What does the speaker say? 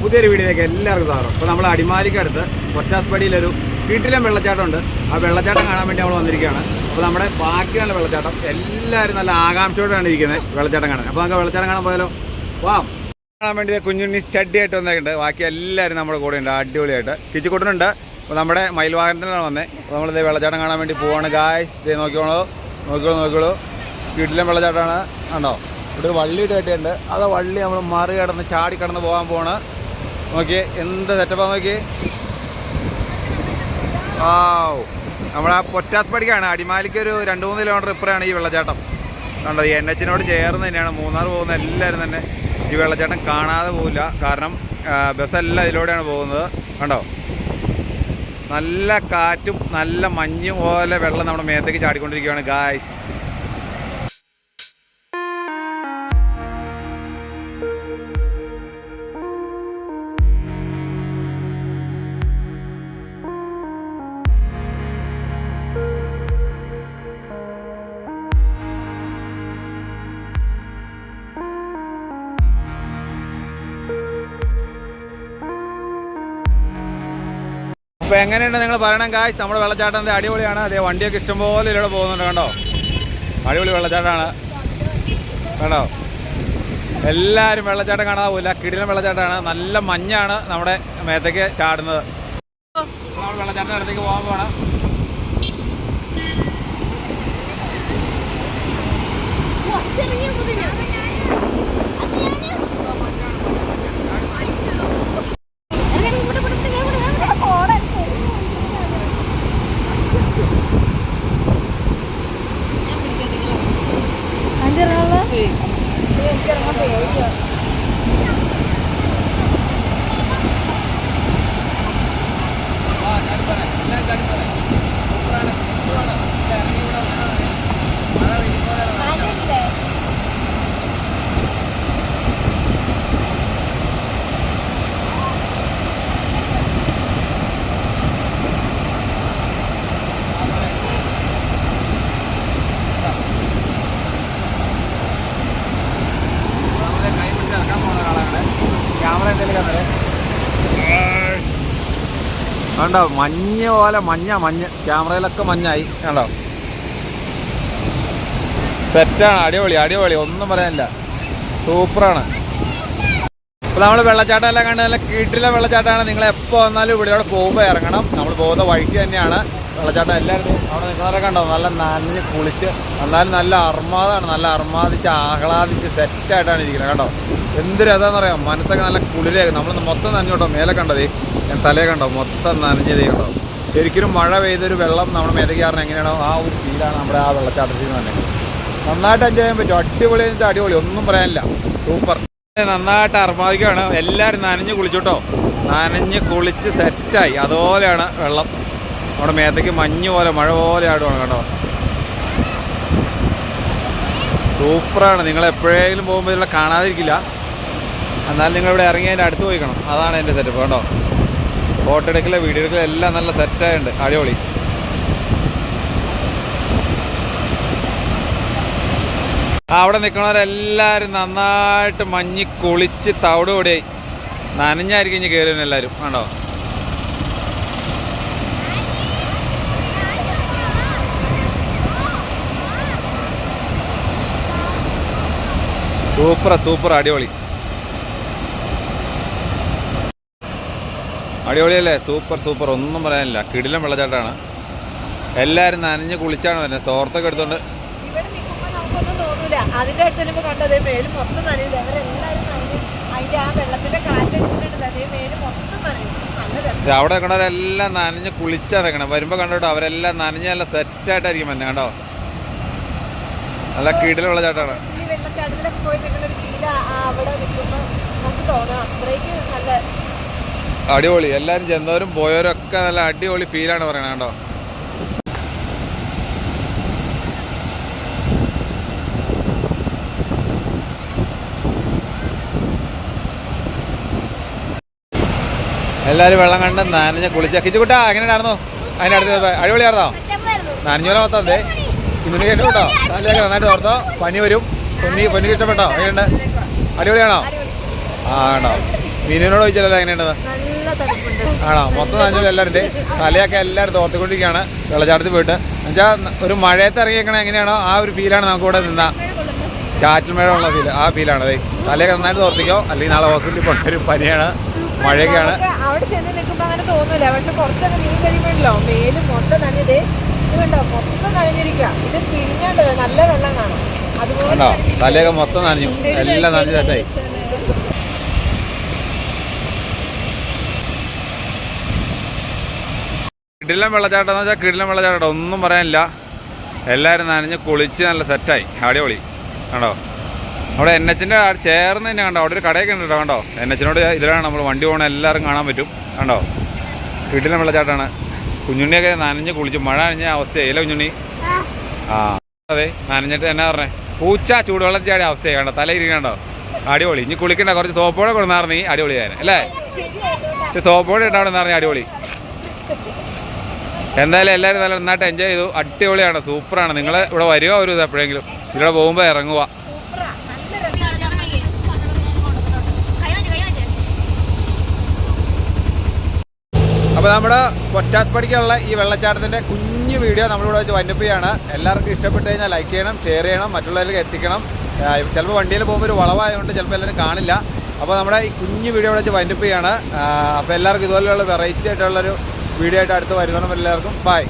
പുതിയൊരു വീഡിയോയിലേക്ക് എല്ലാവർക്കും സാറും അപ്പോൾ നമ്മൾ അടിമാലിക്കടുത്ത് ഒറ്റാസ്പടിയിലൊരു വീട്ടിലും വെള്ളച്ചാട്ടമുണ്ട്. ആ വെള്ളച്ചാട്ടം കാണാൻ വേണ്ടി നമ്മൾ വന്നിരിക്കുകയാണ്. അപ്പോൾ നമ്മുടെ ബാക്കി നല്ല വെള്ളച്ചാട്ടം. എല്ലാവരും നല്ല ആകാംക്ഷയോടെയാണ് ഇരിക്കുന്നത് വെള്ളച്ചാട്ടം കാണാൻ. അപ്പോൾ നമുക്ക് വെള്ളച്ചാട്ടം കാണാൻ പോയാലോ? വാ. കാണാൻ വേണ്ടി കുഞ്ഞുണ്ണി സ്റ്റഡി ആയിട്ട് വന്നേക്കുണ്ട് ബാക്കി എല്ലാവരും നമ്മുടെ കൂടെ ഉണ്ട്. അടിപൊളിയായിട്ട്. കിച്ചിക്കൂട്ടനുണ്ട്. അപ്പോൾ നമ്മുടെ മയിൽവാഹനത്തിനാണ് വന്നത് അപ്പോൾ നമ്മളിത് വെള്ളച്ചാട്ടം കാണാൻ വേണ്ടി പോവാണ്. ഗായ്സ് ഇതേ നോക്കിക്കോളൂ. നോക്കിക്കോളൂ നോക്കിക്കോളൂ. വീട്ടിലും വെള്ളച്ചാട്ടമാണ്. കണ്ടോ? ഇവിടെ ഒരു വള്ളി കെട്ടിയുണ്ട് അത് വള്ളി നമ്മൾ മറി കടന്ന് ചാടി കടന്ന് പോകാൻ പോണ് നോക്കിയേ എന്ത് സെറ്റപ്പാണ് നോക്കിയേ. ആ നമ്മൾ ആ പൊറ്റാസ്പടിക്കാണ്. അടിമാലിക്ക് ഒരു രണ്ട് മൂന്ന് കിലോമീറ്റർ ഇപ്പുറമാണ് ഈ വെള്ളച്ചാട്ടം. കണ്ടോ ഈ എൻ എച്ചിനോട് ചേർന്ന് തന്നെയാണ്. മൂന്നാർ പോകുന്ന എല്ലാവരും തന്നെ ഈ വെള്ളച്ചാട്ടം കാണാതെ പോവില്ല. കാരണം ബസ്സെല്ലാം ഇതിലൂടെയാണ് പോകുന്നത്. കണ്ടോ? നല്ല കാറ്റും നല്ല മഞ്ഞും പോലെ വെള്ളം നമ്മുടെ മേത്തേക്ക് ചാടിക്കൊണ്ടിരിക്കുകയാണ് ഗായ്സ് അപ്പോൾ എങ്ങനെയുണ്ട് നിങ്ങൾ പറയണം കാശ് നമ്മുടെ വെള്ളച്ചാട്ടം അടിപൊളിയാണ്. അതേ വണ്ടിയൊക്കെ ഇഷ്ടംപോലെ ഇതിലൂടെ പോകുന്നുണ്ട് കണ്ടോ? അടിപൊളി വെള്ളച്ചാട്ടമാണ്. കണ്ടോ? എല്ലാവരും വെള്ളച്ചാട്ടം കാണാൻ പോകില്ല കിടിലം വെള്ളച്ചാട്ടമാണ്. നല്ല മഞ്ഞാണ് നമ്മുടെ മേത്തേക്ക് ചാടുന്നത്. നമ്മൾ അടുത്തേക്ക് പോകാൻ പോകണം ചെറിയ 有一个 കണ്ടോ? മഞ്ഞ പോലെ മഞ്ഞ മഞ്ഞ. ക്യാമറയിലൊക്കെ മഞ്ഞായി. കണ്ടോ? സെറ്റാണ്. അടിപൊളി അടിപൊളി. ഒന്നും പറയാനില്ല. സൂപ്പറാണ്. അപ്പോൾ നമ്മൾ വെള്ളച്ചാട്ടം എല്ലാം കണ്ട് കീട്ടിലെ വെള്ളച്ചാട്ടമാണ്. നിങ്ങൾ എപ്പോൾ വന്നാലും ഇവിടെ പോകുമ്പോൾ ഇറങ്ങണം. നമ്മൾ പോകുന്ന വഴിക്ക് തന്നെയാണ്. വെള്ളച്ചാട്ടം എല്ലാവരും അവിടെ നിൽക്കുന്നവരെ കണ്ടോ? നല്ല നനഞ്ഞ് കുളിച്ച് എന്നാലും നല്ല അർമാദാണ് നല്ല അർമാദിച്ച് ആഹ്ലാദിച്ച് സെറ്റായിട്ടാണ് ഇരിക്കുന്നത് കേട്ടോ എന്ത് പറയാം മനസ്സൊക്കെ നല്ല കുളിരേക്കും നമ്മൾ മൊത്തം നനഞ്ഞു കേട്ടോ മേലെ കണ്ടതേ ഞാൻ തലേ കണ്ടോ? മൊത്തം നനഞ്ഞതേ കണ്ടോ? ശരിക്കും മഴ പെയ്തൊരു വെള്ളം നമ്മുടെ മേലേക്ക് കാരണം എങ്ങനെയാണോ ആ ഒരു ഫീലാണ് നമ്മുടെ ആ വെള്ളച്ചാട്ടത്തിൽ നിന്ന് തന്നെ നന്നായിട്ട് എൻജോയ് ചെയ്യാൻ പറ്റും. അടിപൊളി എന്ന് വെച്ചാൽ അടിപൊളി. ഒന്നും പറയാനില്ല. സൂപ്പർ നന്നായിട്ട് അർമാദിക്കുകയാണ്. എല്ലാവരും നനഞ്ഞ് കുളിച്ചു കേട്ടോ. നനഞ്ഞ് കുളിച്ച് സെറ്റായി അതുപോലെയാണ് വെള്ളം. നമ്മുടെ മേത്തേക്ക് മഞ്ഞ് പോലെ മഴ പോലെ ആടുവാണ് കേട്ടോ. സൂപ്പറാണ്. നിങ്ങൾ എപ്പോഴെങ്കിലും പോകുമ്പോൾ ഇതിലെ കാണാതിരിക്കില്ല. എന്നാലും നിങ്ങൾ ഇവിടെ ഇറങ്ങി അതിന്റെ അടുത്ത് പോയിക്കണം അതാണ് എന്റെ സെറ്റപ്പ് കേട്ടോ. ഫോട്ടോ എടുക്കൽ വീഡിയോ എടുക്കൽ എല്ലാം നല്ല സെറ്റായുണ്ട് അടിപൊളി. അവിടെ നിൽക്കണവരെല്ലാവരും നന്നായിട്ട് മഞ്ഞി കുളിച്ച് തവിടുപൊടിയായി നനഞ്ഞായിരിക്കും ഇനി കയറുന്നു എല്ലാവരും കണ്ടോ? സൂപ്പർ സൂപ്പർ അടിപൊളി. അടിപൊളിയല്ലേ? Super super. ഒന്നും പറയാനില്ല. കിടിലം വെള്ളച്ചാട്ടമാണ്. എല്ലാവരും നനഞ്ഞ് കുളിച്ചാണ് വരുന്നത്. തോർത്തൊക്കെ എടുത്തോണ്ട് അതിന്റെ അടുത്ത് വരുമ്പോ കണ്ടത് മേൽ മൊത്തം നനയില്ല അവരെല്ലാരും നനഞ്ഞ് അതിന്റെ ആ വെള്ളത്തിന്റെ അതേ മേൽ മൊത്തം അവിടെ കണ്ടവരെല്ലാം നനഞ്ഞ് കുളിച്ചിറങ്ങണം വരുമ്പോ കണ്ടോട്ടോ അവരെല്ലാം നനഞ്ഞ് നല്ല സെറ്റായിട്ടായിരിക്കും വന്നെ. കണ്ടോ? നല്ല കിടിലുള്ള ഈ വെള്ളച്ചാട്ടത്തിലൊക്കെ പോയി നിൽക്കുന്ന ഒരു ഫീല അവിടെ നിൽക്കുമ്പോൾ നമുക്ക് തോന്നാം. അത്രയ്ക്ക് നല്ല അടിപൊളി. എല്ലാവരും ചെന്നവരും പോയവരും ഒക്കെ നല്ല അടിപൊളി ഫീലാണ് പറയണത് കേട്ടോ. എല്ലാവരും വെള്ളം കണ്ട് നനഞ്ഞ കുളിച്ച. കിച്ചുകുട്ടാ എങ്ങനെയായിരുന്നു അതിന്റെ അടുത്ത് അടിപൊളിയായിരുന്നോ നനഞ്ഞോലെ മൊത്തം അതെ ഇന്നിന് കേട്ടോ? നന്നായിട്ട് ഓർത്തോ പനി വരും. പൊന്നി പൊന്നിക്ക് ഇഷ്ടപ്പെട്ടോ എങ്ങനെയുണ്ട്? അടിപൊളിയാണോ? ആ ആണോ? മീനിനോട് ചോദിച്ചാലോ എങ്ങനെയുണ്ട് നല്ല തണുപ്പുണ്ട്. ആണോ? മൊത്തം നനഞ്ഞു എല്ലാവരും തലയൊക്കെ എല്ലാവരും തോർത്തിക്കൊണ്ടിരിക്കുകയാണ്. വെള്ളച്ചാട്ടത്തിൽ പോയിട്ട്. എന്നുവെച്ചാൽ ഒരു മഴയത്ത് ഇറങ്ങിയേക്കണേ എങ്ങനെയാണോ ആ ഒരു ഫീലാണ് നമുക്ക് ഇവിടെ നിന്ന. ചാറ്റൽ മഴ ഉള്ള ഫീൽ ആ ഫീലാണ് അതെ തലയൊക്കെ നന്നായിട്ട് തോർത്തിക്കോ. അല്ലെങ്കിൽ നാളെ ഹോസ്പിറ്റലിൽ കൊണ്ടൊരു പനിയാണ്. മഴയൊക്കെയാണ്. നമുക്ക് അവിടെ ചെന്ന് നിൽക്കുമ്പോ അങ്ങനെ തോന്നൂല. പക്ഷെ കുറച്ചൊക്കെ നീ കഴിയുമ്പോഴല്ലോ മേൽ മൊത്തം നനഞ്ഞത് ഇത് കണ്ടോ? മൊത്തം നനഞ്ഞിരിക്കുക ഇത് പിഴിഞ്ഞാണ്ട് നല്ല വെള്ളം കാണും. കണ്ടോ? തലയൊക്കെ മൊത്തം നനഞ്ഞു. എല്ലാം നനഞ്ഞു തെറ്റായി. കിടിലം വെള്ളച്ചാട്ടം എന്ന് വെച്ചാൽ കിടിലം വെള്ളച്ചാട്ടം ഒന്നും പറയാനില്ല. എല്ലാവരും നനഞ്ഞ് കുളിച്ച് നല്ല സെറ്റായി. അടിപൊളി. കണ്ടോ? അവിടെ എൻ എച്ചിന്റെ ചേർന്ന് തന്നെ കണ്ടോ? അവിടെ ഒരു കടയൊക്കെ ഉണ്ട് കേട്ടോ. കണ്ടോ? എൻ എച്ചിനോട് ഇതിലാണ് നമ്മൾ വണ്ടി പോകണ എല്ലാവരും കാണാൻ പറ്റും. കണ്ടോ? കിടിലം വെള്ളച്ചാട്ടമാണ്. കുഞ്ഞുണ്ണിയൊക്കെ നനഞ്ഞ് കുളിച്ച് മഴ നനഞ്ഞ അവസ്ഥയായില്ല കുഞ്ഞുണ്ണി? ആ. അതെ നനഞ്ഞിട്ട് എന്നാ പറഞ്ഞേ? പൂച്ച ചൂടുവെള്ളം ചാടിയ അവസ്ഥയായി കണ്ടോ? തല ഇരിക്കണ്ടോ അടിപൊളി. ഇനി കുളിക്കണ്ട. കുറച്ച് സോപ്പോടെ കൊടുന്നാർന്നീ അടിപൊളിയായിരുന്നു അല്ലേ? പക്ഷെ സോപ്പോടെ ഉണ്ടാവണമെന്ന് അടിപൊളി. എന്തായാലും എല്ലാവരും നല്ല നന്നായിട്ട് എൻജോയ് ചെയ്തു. അടിപൊളിയാണ്. സൂപ്പറാണ്. നിങ്ങൾ ഇവിടെ വരിക ഒരു ഇത് എപ്പോഴെങ്കിലും? ഇവിടെ പോകുമ്പോൾ ഇറങ്ങുക അപ്പോൾ നമ്മുടെ പൊറ്റാത്പടിക്കുള്ള ഈ വെള്ളച്ചാട്ടത്തിന്റെ കുഞ്ഞു വീഡിയോ നമ്മളിവിടെ വെച്ച് വൈൻഡപ്പ് ചെയ്യാണ്. എല്ലാവർക്കും ഇഷ്ടപ്പെട്ട് കഴിഞ്ഞാൽ ലൈക്ക് ചെയ്യണം ഷെയർ ചെയ്യണം മറ്റുള്ളവരിലേക്ക് എത്തിക്കണം. ചിലപ്പോൾ വണ്ടിയിൽ പോകുമ്പോൾ ഒരു വളവായതുകൊണ്ട് ചിലപ്പോൾ എല്ലാവരും കാണില്ല. അപ്പോൾ നമ്മുടെ ഈ കുഞ്ഞു വീഡിയോ ഇവിടെ വെച്ച് വൈൻഡപ്പ് അപ്പോൾ എല്ലാവർക്കും ഇതുപോലെയുള്ള വെറൈറ്റി ആയിട്ടുള്ളൊരു വീഡിയോ ആയിട്ട് അടുത്ത് വരുന്നതും എല്ലാവർക്കും. ബൈ